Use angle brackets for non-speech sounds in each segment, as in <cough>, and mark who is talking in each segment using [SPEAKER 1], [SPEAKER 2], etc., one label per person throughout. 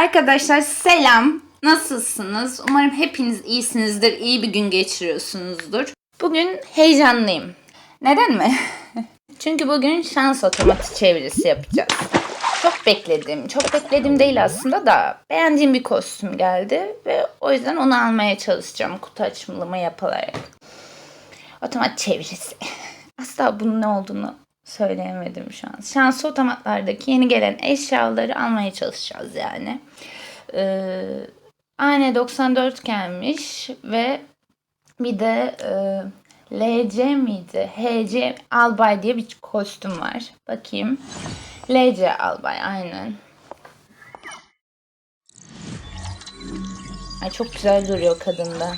[SPEAKER 1] Arkadaşlar selam. Nasılsınız? Umarım hepiniz iyisinizdir. iyi bir gün geçiriyorsunuzdur. Bugün heyecanlıyım. Neden mi? <laughs> Çünkü bugün şans otomatı çevirisi yapacağız. Çok bekledim. Çok bekledim değil aslında da beğendiğim bir kostüm geldi ve o yüzden onu almaya çalışacağım kutu açılımı yapılarak. Otomat çevirisi. <laughs> Asla bunun ne olduğunu söyleyemedim şu an. Şanslı otomatlardaki yeni gelen eşyaları almaya çalışacağız yani. Ee, AN94 gelmiş ve bir de e, LC miydi? HC Albay diye bir kostüm var. Bakayım. LC Albay aynen. Ay çok güzel duruyor kadında.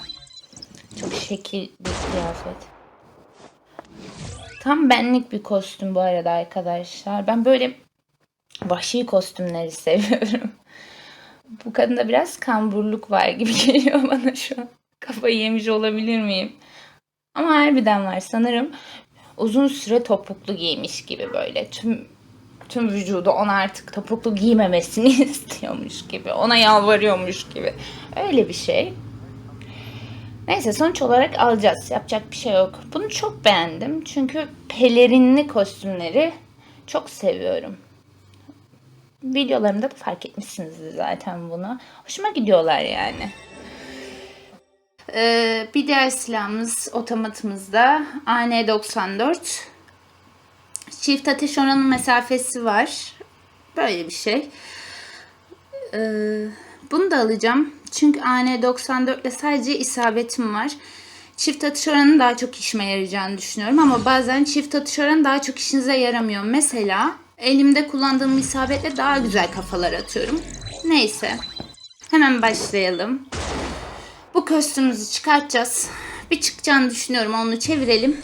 [SPEAKER 1] Çok şekil bir kıyafet. Tam benlik bir kostüm bu arada arkadaşlar. Ben böyle vahşi kostümleri <laughs> seviyorum. Bu kadında biraz kamburluk var gibi <laughs> geliyor bana şu an. Kafayı yemiş olabilir miyim? Ama harbiden var sanırım. Uzun süre topuklu giymiş gibi böyle. Tüm tüm vücudu ona artık topuklu giymemesini <laughs> istiyormuş gibi. Ona yalvarıyormuş gibi. Öyle bir şey. Neyse sonuç olarak alacağız. Yapacak bir şey yok. Bunu çok beğendim. Çünkü pelerinli kostümleri çok seviyorum. Videolarımda da fark etmişsinizdir zaten bunu. Hoşuma gidiyorlar yani. Ee, bir diğer silahımız otomatımızda AN94. Çift ateş oranı mesafesi var. Böyle bir şey. Ee, bunu da alacağım. Çünkü AN94 ile sadece isabetim var. Çift atış oranı daha çok işime yarayacağını düşünüyorum ama bazen çift atış oranı daha çok işinize yaramıyor. Mesela elimde kullandığım isabetle daha güzel kafalar atıyorum. Neyse. Hemen başlayalım. Bu kostümümüzü çıkartacağız. Bir çıkacağını düşünüyorum. Onu çevirelim.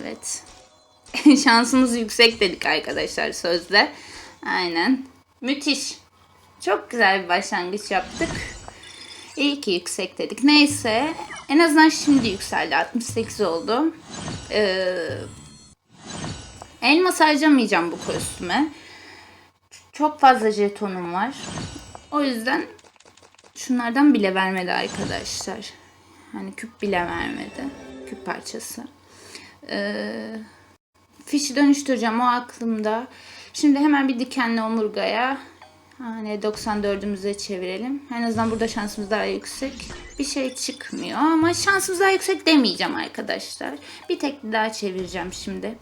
[SPEAKER 1] Evet. <laughs> Şansımız yüksek dedik arkadaşlar sözde. Aynen. Müthiş. Çok güzel bir başlangıç yaptık. İyi ki yüksek dedik. Neyse. En azından şimdi yükseldi. 68 oldu. Ee, elmas harcamayacağım bu kostüme. Çok fazla jetonum var. O yüzden şunlardan bile vermedi arkadaşlar. Hani küp bile vermedi. Küp parçası. Ee, fişi dönüştüreceğim o aklımda. Şimdi hemen bir dikenli omurgaya hani 94'ümüze çevirelim. En azından burada şansımız daha yüksek. Bir şey çıkmıyor ama şansımız daha yüksek demeyeceğim arkadaşlar. Bir tek daha çevireceğim şimdi.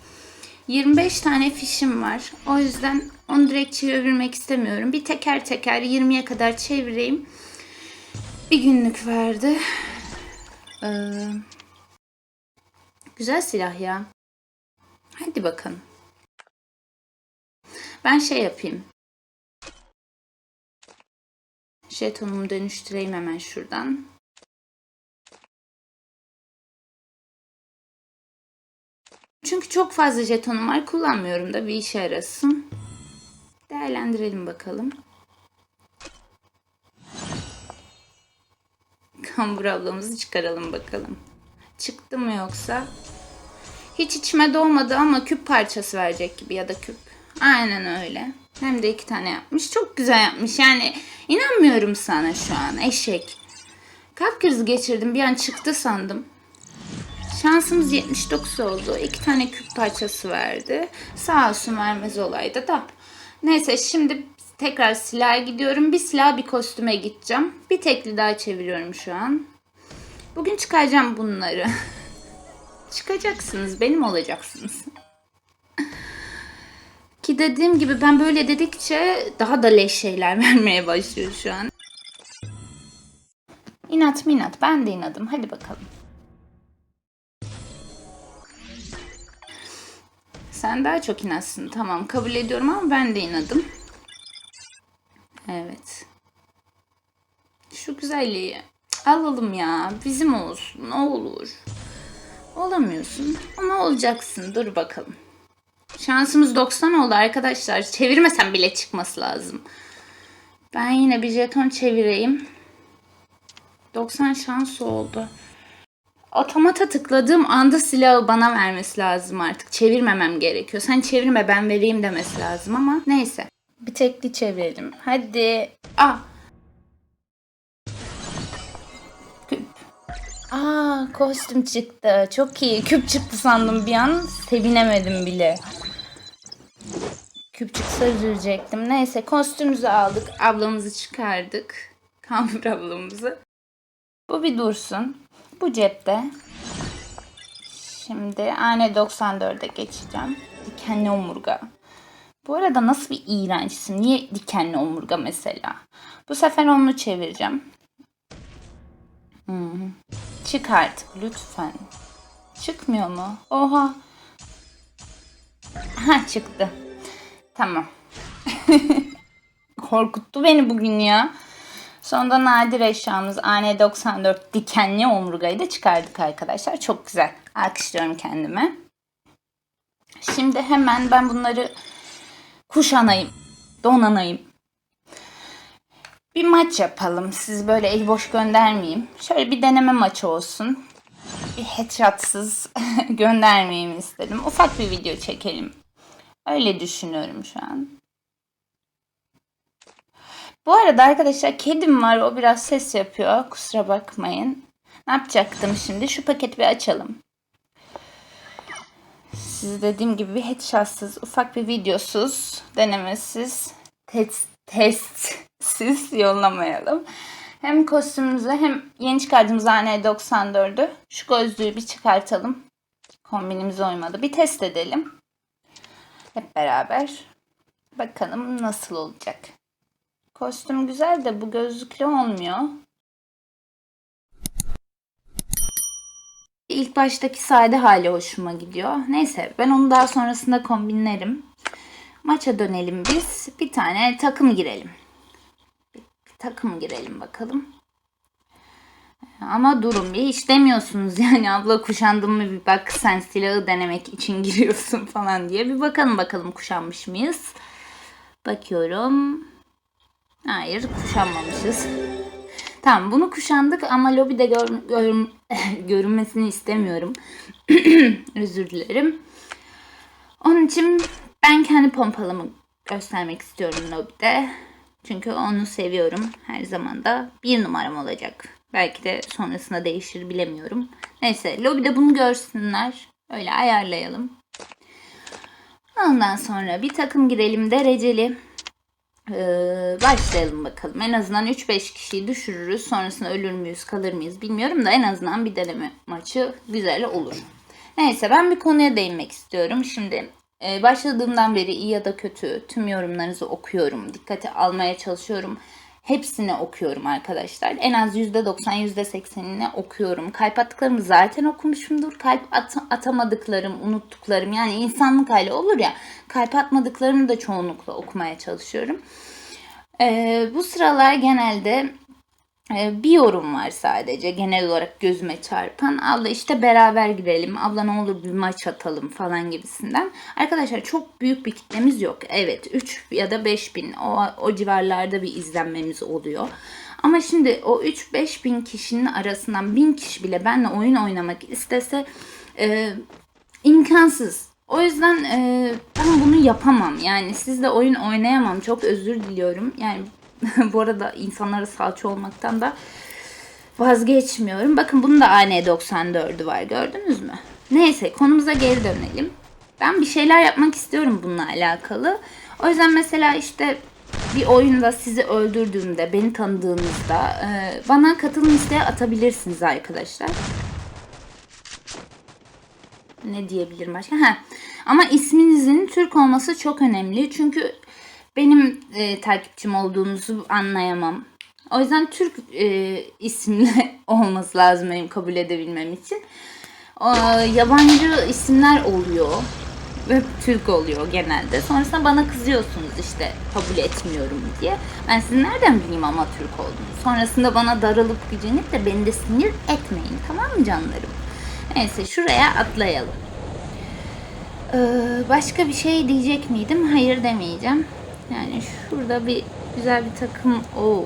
[SPEAKER 1] 25 tane fişim var. O yüzden onu direkt çevirmek istemiyorum. Bir teker teker 20'ye kadar çevireyim. Bir günlük verdi. Ee, güzel silah ya. Hadi bakalım. Ben şey yapayım. Jetonumu dönüştüreyim hemen şuradan. Çünkü çok fazla jetonum var. Kullanmıyorum da bir işe yarasın. Değerlendirelim bakalım. Kambur ablamızı çıkaralım bakalım. Çıktı mı yoksa? Hiç içime doğmadı ama küp parçası verecek gibi ya da küp. Aynen öyle. Hem de iki tane yapmış. Çok güzel yapmış. Yani inanmıyorum sana şu an eşek. Kalp krizi geçirdim. Bir an çıktı sandım. Şansımız 79 oldu. İki tane küp parçası verdi. Sağ olsun vermez olaydı da. Neyse şimdi tekrar silah gidiyorum. Bir silah bir kostüme gideceğim. Bir tekli daha çeviriyorum şu an. Bugün çıkaracağım bunları. <laughs> Çıkacaksınız. Benim olacaksınız. Ki dediğim gibi ben böyle dedikçe daha da leş şeyler <laughs> vermeye başlıyor şu an. İnat minat. Ben de inadım. Hadi bakalım. Sen daha çok inatsın. Tamam kabul ediyorum ama ben de inadım. Evet. Şu güzelliği alalım ya. Bizim olsun. Ne olur. Olamıyorsun ama olacaksın. Dur bakalım. Şansımız 90 oldu arkadaşlar. Çevirmesem bile çıkması lazım. Ben yine bir jeton çevireyim. 90 şans oldu. Otomata tıkladığım anda silahı bana vermesi lazım artık. Çevirmemem gerekiyor. Sen çevirme ben vereyim demesi lazım ama neyse. Bir tekli çevirelim. Hadi. Ah. Küp. Aa kostüm çıktı. Çok iyi. Küp çıktı sandım bir an. Sevinemedim bile. Küp çıksa üzülecektim. Neyse kostümümüzü aldık. Ablamızı çıkardık. <laughs> Kamber ablamızı. Bu bir dursun. Bu cepte. Şimdi AN94'e geçeceğim. Dikenli omurga. Bu arada nasıl bir iğrençsin? Niye dikenli omurga mesela? Bu sefer onu çevireceğim. Hmm. Çık artık lütfen. Çıkmıyor mu? Oha. Ha çıktı. Tamam. <laughs> Korkuttu beni bugün ya. Sonunda nadir eşyamız AN94 dikenli omurgayı da çıkardık arkadaşlar. Çok güzel. Alkışlıyorum kendime. Şimdi hemen ben bunları kuşanayım. Donanayım. Bir maç yapalım. Siz böyle el boş göndermeyeyim. Şöyle bir deneme maçı olsun. Bir headshotsız <laughs> göndermeyeyim istedim. Ufak bir video çekelim. Öyle düşünüyorum şu an. Bu arada arkadaşlar kedim var. O biraz ses yapıyor. Kusura bakmayın. Ne yapacaktım şimdi? Şu paketi bir açalım. Siz dediğim gibi bir headshotsız, ufak bir videosuz, denemesiz, test, testsiz yollamayalım. Hem kostümümüzü hem yeni çıkardığımız AN94'ü şu gözlüğü bir çıkartalım. Kombinimize uymadı. Bir test edelim. Hep beraber. Bakalım nasıl olacak. Kostüm güzel de bu gözlüklü olmuyor. İlk baştaki sade hali hoşuma gidiyor. Neyse ben onu daha sonrasında kombinlerim. Maça dönelim biz. Bir tane takım girelim. Bir takım girelim bakalım. Ama durun bir hiç demiyorsunuz yani <laughs> abla kuşandın mı bir bak sen silahı denemek için <laughs> giriyorsun falan diye. Bir bakalım bakalım kuşanmış mıyız? Bakıyorum. Hayır kuşanmamışız. Tamam bunu kuşandık ama lobide gör, gör, <laughs> görünmesini istemiyorum. <clears throat> Özür dilerim. Onun için ben kendi pompalımı göstermek istiyorum lobide. Çünkü onu seviyorum. Her zaman da bir numaram olacak. Belki de sonrasında değişir bilemiyorum. Neyse lobide bunu görsünler. Öyle ayarlayalım. Ondan sonra bir takım girelim dereceli. Ee, başlayalım bakalım. En azından 3-5 kişiyi düşürürüz. Sonrasında ölür müyüz, kalır mıyız bilmiyorum da en azından bir deneme maçı güzel olur. Neyse ben bir konuya değinmek istiyorum. Şimdi e, başladığımdan beri iyi ya da kötü tüm yorumlarınızı okuyorum. Dikkate almaya çalışıyorum. Hepsini okuyorum arkadaşlar. En az %90, %80'ini okuyorum. Kalp attıklarımı zaten okumuşumdur. Kalp at- atamadıklarım, unuttuklarım yani insanlık hali olur ya. Kalp atmadıklarımı da çoğunlukla okumaya çalışıyorum. Ee, bu sıralar genelde bir yorum var sadece genel olarak gözüme çarpan. Abla işte beraber girelim. Abla ne olur bir maç atalım falan gibisinden. Arkadaşlar çok büyük bir kitlemiz yok. Evet 3 ya da 5 bin o, o civarlarda bir izlenmemiz oluyor. Ama şimdi o 3-5 bin kişinin arasından 1000 kişi bile benimle oyun oynamak istese e, imkansız. O yüzden e, ben bunu yapamam. Yani sizle oyun oynayamam. Çok özür diliyorum. Yani <laughs> bu arada insanlara salça olmaktan da vazgeçmiyorum. Bakın bunun da AN94'ü var. Gördünüz mü? Neyse konumuza geri dönelim. Ben bir şeyler yapmak istiyorum bununla alakalı. O yüzden mesela işte bir oyunda sizi öldürdüğümde, beni tanıdığınızda e, bana katılım isteği atabilirsiniz arkadaşlar ne diyebilirim başka? Ha. Ama isminizin Türk olması çok önemli. Çünkü benim e, takipçim olduğunuzu anlayamam. O yüzden Türk e, isimli <laughs> olması lazım benim kabul edebilmem için. E, yabancı isimler oluyor ve Türk oluyor genelde. Sonrasında bana kızıyorsunuz işte kabul etmiyorum diye. Ben sizin nereden bileyim ama Türk olduğunu. Sonrasında bana darılıp gücenip de beni de sinir etmeyin tamam mı canlarım? Neyse şuraya atlayalım. Ee, başka bir şey diyecek miydim? Hayır demeyeceğim. Yani şurada bir güzel bir takım. Oo.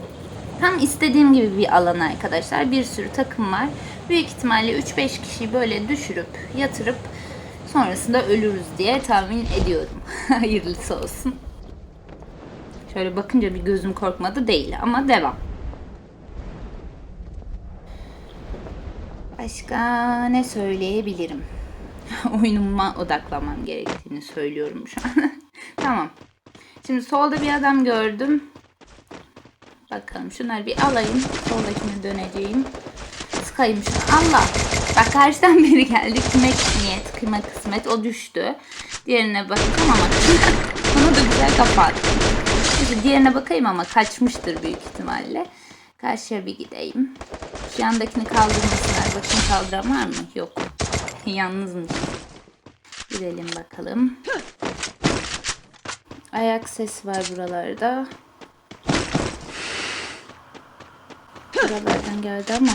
[SPEAKER 1] Tam istediğim gibi bir alan arkadaşlar. Bir sürü takım var. Büyük ihtimalle 3-5 kişiyi böyle düşürüp yatırıp sonrasında ölürüz diye tahmin ediyorum. <laughs> Hayırlısı olsun. Şöyle bakınca bir gözüm korkmadı değil ama devam. Başka ne söyleyebilirim? <laughs> Oyunuma odaklamam gerektiğini söylüyorum şu an. <laughs> tamam. Şimdi solda bir adam gördüm. Bakalım şunları bir alayım. Soldakine döneceğim. Sıkayım şunu. Allah. Bak karşıdan <laughs> biri geldi. Kime niyet, kime kısmet. O düştü. Diğerine bakacağım ama <laughs> ona da güzel kapattım. Neyse diğerine bakayım ama kaçmıştır büyük ihtimalle. Karşıya bir gideyim. Şu yandakini kaldırmasınlar. Bakın kaldıran var mı? Yok. <laughs> Yalnızmış. Gidelim bakalım. Ayak sesi var buralarda. Buralardan geldi ama.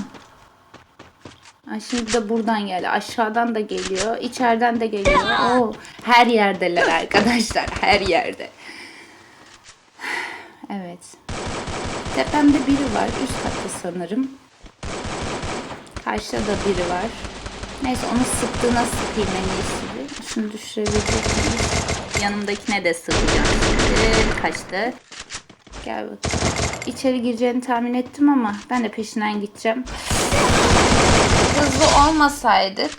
[SPEAKER 1] Ay şimdi de buradan geldi. Aşağıdan da geliyor. içeriden de geliyor. Oo, her yerdeler arkadaşlar. Her yerde. Evet. Tepemde biri var. Üst katta sanırım. Karşıda da biri var. Neyse onu sıktığına sıkayım en iyisi. Şunu düşürebilecek miyiz? Yanımdakine de sıkacağım şimdi. Kaçtı. Gel bakalım. İçeri gireceğini tahmin ettim ama ben de peşinden gideceğim. Hızlı olmasaydık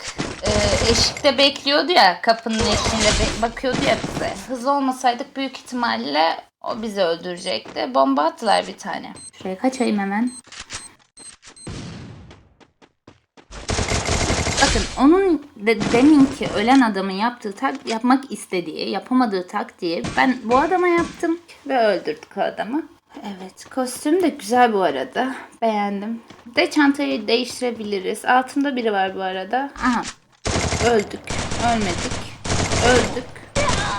[SPEAKER 1] e, eşikte bekliyordu ya kapının eşiğinde bakıyordu ya bize. Hızlı olmasaydık büyük ihtimalle o bizi öldürecekti. Bomba attılar bir tane. Şuraya kaçayım hemen. Bakın onun de, deminki ölen adamın yaptığı tak yapmak istediği, yapamadığı taktiği ben bu adama yaptım ve öldürdük o adamı. Evet, kostüm de güzel bu arada. Beğendim. De çantayı değiştirebiliriz. Altında biri var bu arada. Aha. Öldük. Ölmedik. Öldük.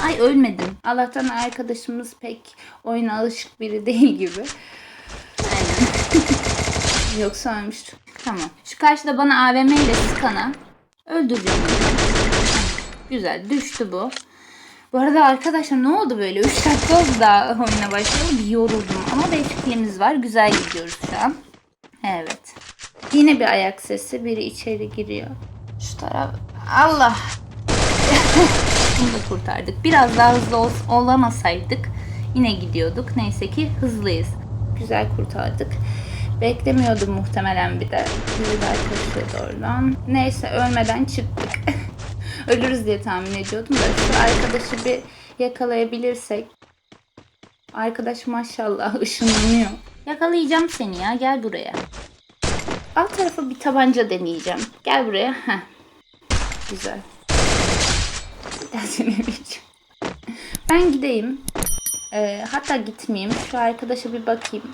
[SPEAKER 1] Ay ölmedim. Allah'tan arkadaşımız pek oyuna alışık biri <laughs> değil gibi. Aynen. <laughs> Yoksa ölmüştü. Tamam. Şu karşıda bana AVM ile sıkana öldüreceğim. Güzel. Düştü bu. Bu arada arkadaşlar ne oldu böyle? 3 dakika oldu daha oyuna başlayalım. Bir yoruldum ama değişikliğimiz var. Güzel gidiyoruz şu an. Evet. Yine bir ayak sesi. Biri içeri giriyor. Şu taraf. Allah. <laughs> Bunu da kurtardık. Biraz daha hızlı ol- olamasaydık yine gidiyorduk. Neyse ki hızlıyız. Güzel kurtardık. Beklemiyordum muhtemelen bir de. Biri daha koşuyordu oradan. Neyse ölmeden çıktık. <laughs> Ölürüz diye tahmin ediyordum da şu arkadaşı bir yakalayabilirsek. Arkadaş maşallah <laughs> ışınlanıyor. Yakalayacağım seni ya gel buraya. Alt tarafa bir tabanca deneyeceğim. Gel buraya. Heh. Güzel. Bir daha <laughs> denemeyeceğim. Ben gideyim. Ee, hatta gitmeyeyim. Şu arkadaşa bir bakayım.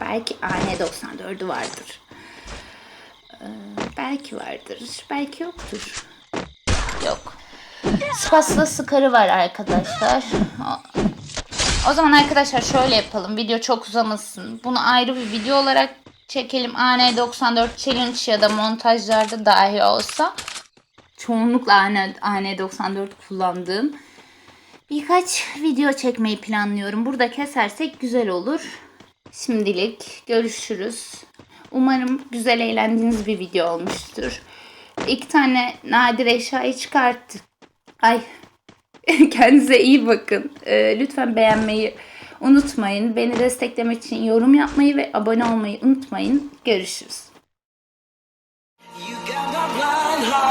[SPEAKER 1] Belki AN94'ü vardır. Ee, belki vardır. Belki yoktur. Yok. <laughs> Spasla sıkarı var arkadaşlar. O- zaman arkadaşlar şöyle yapalım. Video çok uzamasın. Bunu ayrı bir video olarak çekelim. AN94 challenge ya da montajlarda dahi olsa. Çoğunlukla AN, AN94 kullandığım birkaç video çekmeyi planlıyorum. Burada kesersek güzel olur. Şimdilik görüşürüz. Umarım güzel eğlendiğiniz bir video olmuştur. İki tane nadir eşyayı çıkarttık. Ay <laughs> kendinize iyi bakın. Ee, lütfen beğenmeyi unutmayın. Beni desteklemek için yorum yapmayı ve abone olmayı unutmayın. Görüşürüz.
[SPEAKER 2] You got my blind heart.